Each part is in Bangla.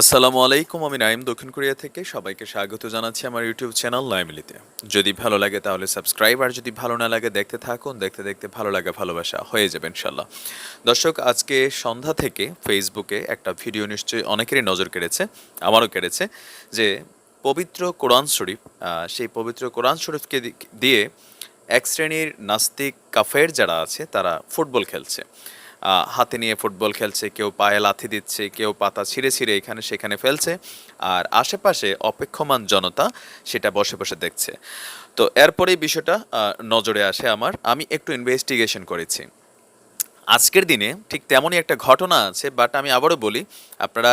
আসসালামু আলাইকুম, আমি নাইম দক্ষিণ কোরিয়া থেকে। সবাইকে স্বাগত জানাচ্ছি আমার ইউটিউব চ্যানেল নাইমিলিতে যদি ভালো লাগে তাহলে সাবস্ক্রাইব, আর যদি ভালো না লাগে দেখতে থাকুন, দেখতে দেখতে ভালো লাগা, ভালোবাসা হয়ে যাবে ইনশাল্লাহ দর্শক, আজকে সন্ধ্যা থেকে ফেসবুকে একটা ভিডিও নিশ্চয়ই অনেকেরই নজর কেড়েছে, আমারও কেড়েছে, যে পবিত্র কোরআন শরীফ সেই পবিত্র কোরআন শরীফকে দিয়ে এক শ্রেণির নাস্তিক কাফের যারা আছে, তারা ফুটবল খেলছে। হাতে নিয়ে ফুটবল খেলছে, কেউ পায়ে লাথি দিচ্ছে, কেউ পাতা ছিঁড়ে ছিঁড়ে এখানে সেখানে ফেলছে, আর আশেপাশে অপেক্ষমান জনতা সেটা বসে বসে দেখছে। তো এরপরেই বিষয়টা নজরে আসে আমার। আমি একটু ইনভেস্টিগেশন করেছি। আজকের দিনে ঠিক তেমনই একটা ঘটনা আছে বাট আমি আবারও বলি, আপনারা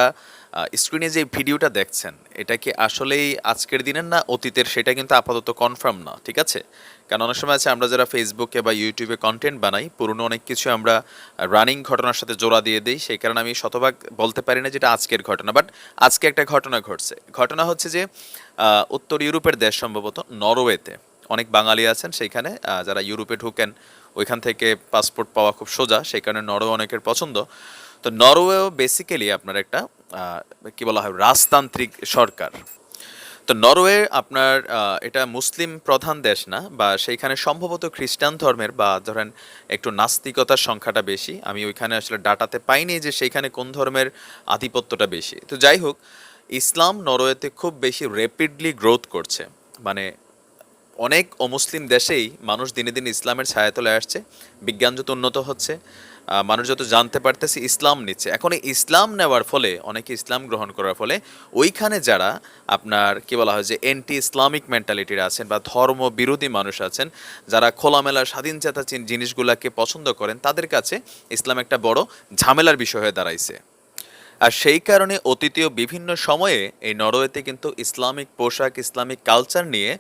স্ক্রিনে যে ভিডিওটা দেখছেন, এটা কি আসলেই আজকের দিনের না অতীতের? সেটা কিন্তু আপাতত কনফার্ম না, ঠিক আছে? কারণ অনেক সময় আছে, আমরা যারা ফেসবুকে বা ইউটিউবে কন্টেন্ট বানাই, পুরনো অনেক কিছু আমরা রানিং ঘটনার সাথে জোড়া দিয়ে দিই, সেই কারণে আমি শতভাগ বলতে পারি না যেটা আজকের ঘটনা বাট আজকে একটা ঘটনা ঘটছে। ঘটনা হচ্ছে যে উত্তর ইউরোপের দেশ সম্ভবত নরওয়েতে, অনেক বাঙালি আছেন সেইখানে যারা ইউরোপে ঢুকেন ওইখান থেকে পাসপোর্ট পাওয়া খুব সোজা, সেই কারণে নরওয়ে অনেকের পছন্দ। তো নরওয়েও বেসিক্যালি আপনার একটা কি বলা হয়, রাজতান্ত্রিক সরকার। তো নরওয়ে আপনার এটা মুসলিম প্রধান দেশ না, বা সেইখানে সম্ভবত খ্রিস্টান ধর্মের, বা ধরেন একটু নাস্তিকতার সংখ্যাটা বেশি। আমি ওইখানে আসলে ডাটাতে পাইনি যে সেইখানে কোন ধর্মের আধিপত্যটা বেশি। তো যাই হোক, ইসলাম নরওয়েতে খুব বেশি র্যাপিডলি গ্রোথ করছে। মানে অনেক অমুসলিম দেশেই মানুষ দিনে দিনে ইসলামের ছায়া ছায়াতলে আসছে, বিজ্ঞান যত উন্নত হচ্ছে মানুষ যত জানতে পারতেছে ইসলাম নিচ্ছে। এখন এই ইসলাম নেওয়ার ফলে, অনেকে ইসলাম গ্রহণ করার ফলে, ওইখানে যারা আপনার কি বলা হয় যে অ্যান্টি ইসলামিক মেন্টালিটির আছেন বা ধর্ম বিরোধী মানুষ আছেন, যারা খোলামেলা স্বাধীন চেতা চিন- জিনিসগুলাকে পছন্দ করেন, তাদের কাছে ইসলাম একটা বড় ঝামেলার বিষয় হয়ে দাঁড়াইছে। আর সেই কারণে অতীতীয় বিভিন্ন সময়ে এই নরওয়েতে কিন্তু ইসলামিক পোশাক, ইসলামিক কালচার নিয়ে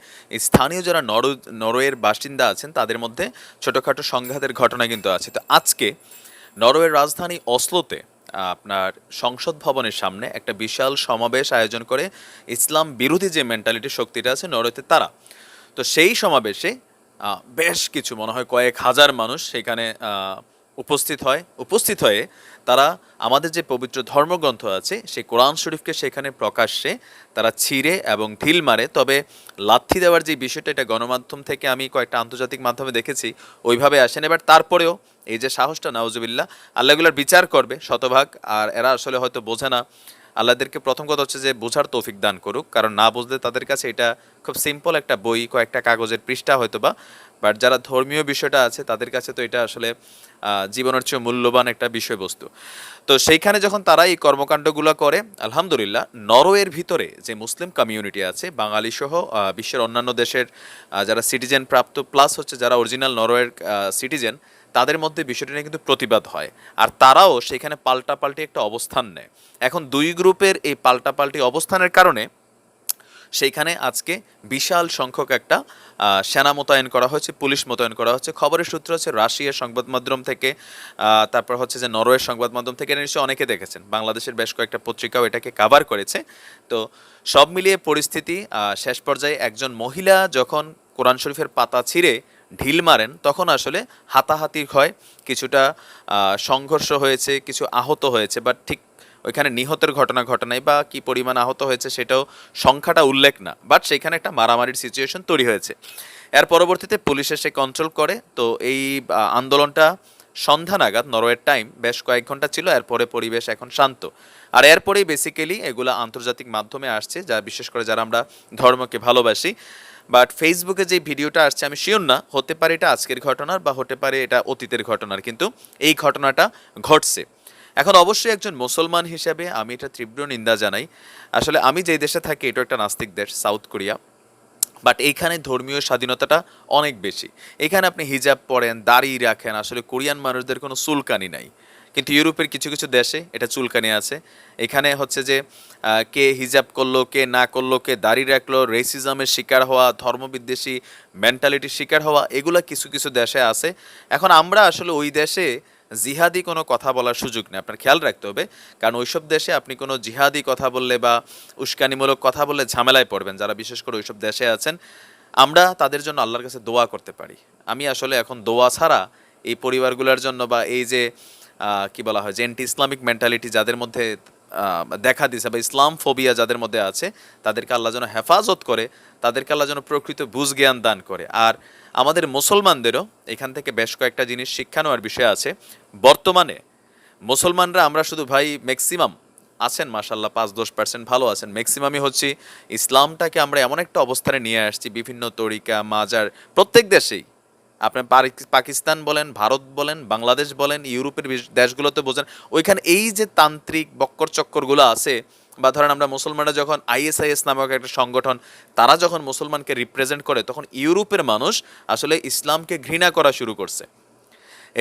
স্থানীয় যারা নর নরওয়ের বাসিন্দা আছেন, তাদের মধ্যে ছোটোখাটো সংঘাতের ঘটনা কিন্তু আছে। তো আজকে নরওয়ের রাজধানী অসলোতে আপনার সংসদ ভবনের সামনে একটা বিশাল সমাবেশ আয়োজন করে ইসলাম বিরোধী যে মেন্টালিটি শক্তিটা আছে নরওয়েতে তারা। তো সেই সমাবেশে বেশ কিছু মনে হয় কয়েক হাজার মানুষ সেখানে উপস্থিত হয়, উপস্থিত হয়ে তারা আমাদের যে পবিত্র ধর্মগ্রন্থ আছে, সেই কোরআন শরীফকে সেখানে প্রকাশ্যে তারা ছিঁড়ে এবং ঢিল মারে। তবে লাথি দেওয়ার যে বিষয়টা, এটা গণমাধ্যম থেকে আমি কয়েকটা আন্তর্জাতিক মাধ্যমে দেখেছি, ওইভাবে আসেন। এবার তারপরেও এই যে সাহসটা, নাউজুবিল্লাহ আল্লাহগুলার বিচার করবে, শতভাগ, আর এরা আসলে হয়তো বোঝে না। আল্লাহদেরকে প্রথম কথা হচ্ছে যে বোঝার তৌফিক দান করুক, কারণ না বুঝলে তাদের কাছে এটা খুব সিম্পল একটা বই, কয়েকটা কাগজের পৃষ্ঠা হয়তো বা বাট যারা ধর্মীয় বিষয়টা আছে, তাদের কাছে তো এটা আসলে জীবনের চেয়ে মূল্যবান একটা বিষয়বস্তু। তো সেইখানে যখন তারা এই কর্মকাণ্ডগুলো করে, আলহামদুলিল্লাহ, নরওয়ের ভিতরে যে মুসলিম কমিউনিটি আছে, বাঙালি সহ বিশ্বের অন্যান্য দেশের যারা সিটিজেন প্রাপ্ত প্লাস হচ্ছে যারা অরিজিনাল নরওয়ের সিটিজেন তাদের মধ্যে বিষয়টি নিয়ে কিন্তু প্রতিবাদ হয়। আর তারাও সেখানে পাল্টাপাল্টি একটা অবস্থান নেয়। এখন দুই গ্রুপের এই পাল্টাপাল্টি অবস্থানের কারণে সেইখানে আজকে বিশাল সংখ্যক একটা সেনা মোতায়েন করা হয়েছে, পুলিশ মোতায়েন করা হচ্ছে। খবরের সূত্র হচ্ছে রাশিয়ার সংবাদ মাধ্যম থেকে তারপর হচ্ছে যে নরওয়ের সংবাদ মাধ্যম থেকে নিশ্চয়ই অনেকে দেখেছেন। বাংলাদেশের বেশ কয়েকটা পত্রিকাও এটাকে কাভার করেছে। তো সব মিলিয়ে পরিস্থিতি শেষ পর্যায়ে একজন মহিলা যখন কোরআন শরীফের পাতা ছিঁড়ে ঢিল মারেন, তখন আসলে হাতাহাতি হয় কিছুটা সংঘর্ষ হয়েছে, কিছু আহত হয়েছে বাট ঠিক ওইখানে নিহতের ঘটনা ঘটনায় বা কি পরিমাণ আহত হয়েছে সেটাও সংখ্যাটা উল্লেখ না বাট সেখানে একটা মারামারির সিচুয়েশন তৈরি হয়েছে। এর পরবর্তীতে পুলিশ এসে কন্ট্রোল করে, তো এই আন্দোলনটা সন্ধ্যা নাগাদ, নরওয়ের টাইম বেশ কয়েক ঘণ্টা ছিল, এরপরে পরিবেশ এখন শান্ত। আর এরপরেই বেসিক্যালি এগুলো আন্তর্জাতিক মাধ্যমে আসছে, যা বিশেষ করে যারা আমরা ধর্মকে ভালোবাসি বাট ফেসবুকে যে ভিডিওটা আসছে, আমি শিওর না, হতে পারে এটা আজকের ঘটনার বা হতে পারে এটা অতীতের ঘটনার, কিন্তু এই ঘটনাটা ঘটছে। এখন অবশ্যই একজন মুসলমান হিসেবে আমি এটা তীব্র নিন্দা জানাই। আসলে আমি যেই দেশে থাকি এটা একটা নাস্তিক দেশ সাউথ কোরিয়া বাট এইখানে ধর্মীয় স্বাধীনতাটা অনেক বেশি। এখানে আপনি হিজাব পরেন, দাড়ি রাখেন, আসলে কোরিয়ান মানুষদের কোনো চুলকানি নাই। কিন্তু ইউরোপের কিছু কিছু দেশে এটা চুলকানি আছে। এখানে হচ্ছে যে কে হিজাব করল, কে না করল, কে দাড়ি রাখল রেসিজমের শিকার হওয়া, ধর্মবিদ্বেষী মেন্টালিটির শিকার হওয়া, এগুলা কিছু কিছু দেশে আছে। এখন আমরা আসলে ওই দেশে জিহাদি কোনো কথা বলার সুযোগ নেই। আপনার খেয়াল রাখতে হবে, কারণ ওইসব দেশে আপনি কোনো জিহাদি কথা বললে বা উস্কানিমূলক কথা বললে ঝামেলায় পড়বেন, যারা বিশেষ করে ওইসব দেশে আছেন। আমরা তাদের জন্য আল্লাহর কাছে দোয়া করতে পারি। আমি আসলে এখন দোয়া ছাড়া এই পরিবারগুলোর জন্য বা এই যে কি বলা হয়, যে অ্যান্টি ইসলামিক মেন্টালিটি যাদের মধ্যে দেখা দিছে বা ইসলাম ফোবিয়া যাদের মধ্যে আছে, তাদেরকে আল্লাহ যেন হেফাজত করে, তাদেরকে আল্লাহ যেন প্রকৃত বুঝ জ্ঞান দান করে। আর আমাদের মুসলমানদেরও এখান থেকে বেশ কয়েকটা জিনিস শিক্ষা নেওয়ার বিষয় আছে। বর্তমানে মুসলমানরা, আমরা শুধু ভাই ম্যাক্সিমাম আছেন মাসাল্লাহ পাঁচ দশ পার্সেন্ট ভালো আছেন। ম্যাক্সিমামই হচ্ছে, ইসলামটাকে আমরা এমন একটা অবস্থানে নিয়ে আসছি, বিভিন্ন তরিকা, মাজার, প্রত্যেক দেশেই আপনার পাকিস্তান বলেন, ভারত বলেন, বাংলাদেশ বলেন, ইউরোপের দেশগুলোতে বোঝেন, ওইখানে এই যে তান্ত্রিক বক্কর চক্করগুলো আছে, বা ধরেন আমরা মুসলমানরা যখন আইএসআইএস নামক একটা সংগঠন, তারা যখন মুসলমানকে রিপ্রেজেন্ট করে, তখন ইউরোপের মানুষ আসলে ইসলামকে ঘৃণা করা শুরু করছে।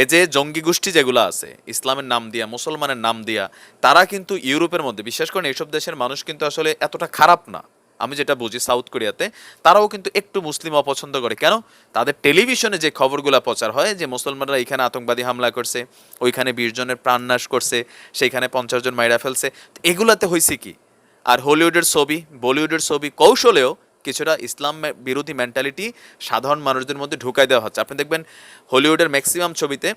এই যে জঙ্গি গোষ্ঠী যেগুলো আছে, ইসলামের নাম দিয়া, মুসলমানের নাম দিয়া, তারা কিন্তু ইউরোপের মধ্যে, বিশেষ করে এইসব দেশের মানুষ কিন্তু আসলে এতটা খারাপ না। আমি যেটা বুঝি সাউথ কোরিয়াতে তারাও কিন্তু একটু মুসলিম অপছন্দ করে। কেন? তাদের টেলিভিশনে যে খবরগুলো প্রচার হয়, যে মুসলমানরা এখানে আতঙ্কবাদী হামলা করছে, ওইখানে বিশ জনের প্রাণনাশ করছে, সেইখানে পঞ্চাশ জন মাইরা ফেলছে এগুলাতে হয়েছে কি? আর হলিউডের ছবি বলিউডের ছবি কৌশলেও কিছুটা ইসলাম বিরোধী মেন্টালিটি সাধারণ মানুষদের মধ্যে ঢুকাই দেওয়া হচ্ছে। আপনি দেখবেন হলিউডের ম্যাক্সিমাম ছবিতে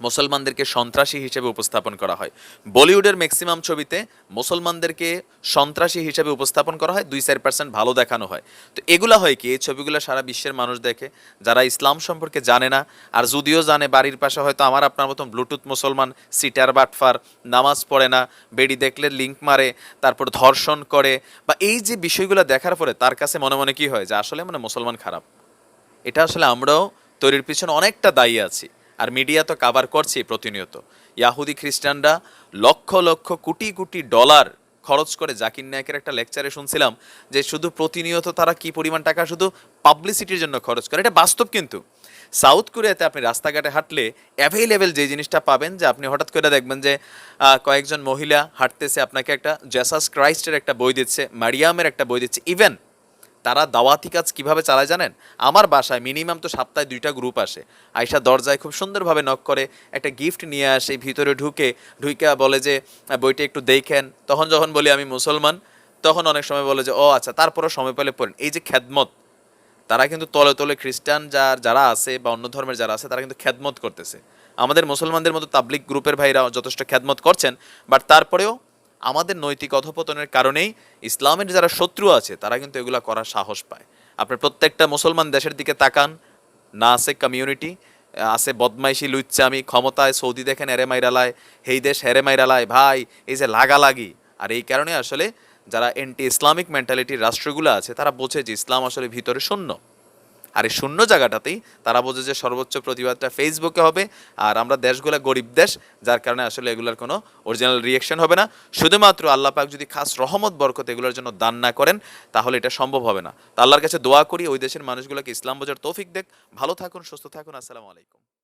মুসলমানদেরকে সন্ত্রাসী হিসেবে উপস্থাপন করা হয়। বলিউডের ম্যাক্সিমাম ছবিতে মুসলমানদেরকে সন্ত্রাসী হিসেবে উপস্থাপন করা হয়, দুই চার পার্সেন্ট ভালো দেখানো হয়। তো এগুলা হয় কি? এই ছবিগুলো সারা বিশ্বের মানুষ দেখে, যারা ইসলাম সম্পর্কে জানে না, আর যদিও জানে, বাড়ির পাশে হয়তো আমার আপনার মতন ব্লুটুথ মুসলমান, সিটার বাটফার, নামাজ পড়ে না, বেড়ি দেখলে লিঙ্ক মারে, তারপর ধর্ষণ করে, বা এই যে বিষয়গুলো দেখার পরে তার কাছে মনে মনে কি হয়? যে আসলে মানে মুসলমান খারাপ। এটা আসলে আমরাও তৈরির পিছনে অনেকটা দায়ী আছি। আর মিডিয়া তো কাভার করছে প্রতিনিয়ত। ইয়াহুদি খ্রিস্টানরা লক্ষ লক্ষ কোটি কোটি ডলার খরচ করে জাকির নায়কের একটা লেকচারে শুনছিলাম যে শুধু প্রতিনিয়ত তারা কি পরিমাণ টাকা শুধু পাবলিসিটির জন্য খরচ করে? এটা বাস্তব কিন্তু। সাউথ কোরিয়াতে আপনি রাস্তাঘাটে হাঁটলে অ্যাভেলেবেল যে জিনিসটা পাবেন যে আপনি হঠাৎ করে দেখবেন যে কয়েকজন মহিলা হাঁটতেছে, আপনাকে একটা জেসাস ক্রাইস্টের একটা বই দিচ্ছে মারিয়ামের একটা বই দিচ্ছে ইভেন তারা দাওয়াতি কাজ কীভাবে চালায় জানেন? আমার বাসায় মিনিমাম তো সপ্তাহে দুইটা গ্রুপ আসে। আয়সা দরজায় খুব সুন্দরভাবে নক করে একটা গিফট নিয়ে আসে ভিতরে ঢুকে ঢুইকা বলে যে "আহ, বইটা একটু দেখেন। তখন যখন বলি আমি মুসলমান তখন অনেক সময় বলে যে ও আচ্ছা তারপরও সময় পেলে পড়েন। এই যে খ্যাদমত তারা কিন্তু তলে তলে খ্রিস্টান যার যারা আছে বা অন্য ধর্মের যারা আছে তারা কিন্তু খ্যাদমত করতেছে। আমাদের মুসলমানদের মতো তাবলিক গ্রুপের ভাইরা যথেষ্ট খ্যাদমত করছেন বাট তারপরেও আমাদের নৈতিক অধপতনের কারণেই ইসলামের যারা শত্রু আছে, তারা কিন্তু এগুলা করার সাহস পায়। আপনার প্রত্যেকটা মুসলমান দেশের দিকে তাকান, না আছে কমিউনিটি আছে বদমাইশি, লুচ্চামি, ক্ষমতায় সৌদি দেখেন এরে মাইরালায় হেই দেশ হেরে মাইরালায় ভাই, এই যে লাগালাগি। আর এই কারণে আসলে যারা এন্টি ইসলামিক মেন্টালিটির রাষ্ট্রগুলো আছে, তারা বোঝে যে ইসলাম আসলে ভিতরে শূন্য। আর এই শূন্য জায়গাটাতেই তারা বোঝে যে সর্বোচ্চ প্রতিবাদটা ফেসবুকে হবে, আর আমরা দেশগুলো গরিব দেশ, যার কারণে আসলে এগুলোর কোনো অরিজিনাল রিয়েকশন হবে না। শুধুমাত্র আল্লাহ পাক যদি খাস রহমত, বরকত এগুলোর জন্য দান না করেন, তাহলে এটা সম্ভব হবে না। তা আল্লাহর কাছে দোয়া করি, ওই দেশের মানুষগুলোকে ইসলাম বোঝার তৌফিক দেখ। ভালো থাকুন, সুস্থ থাকুন, আসসালামু আলাইকুম।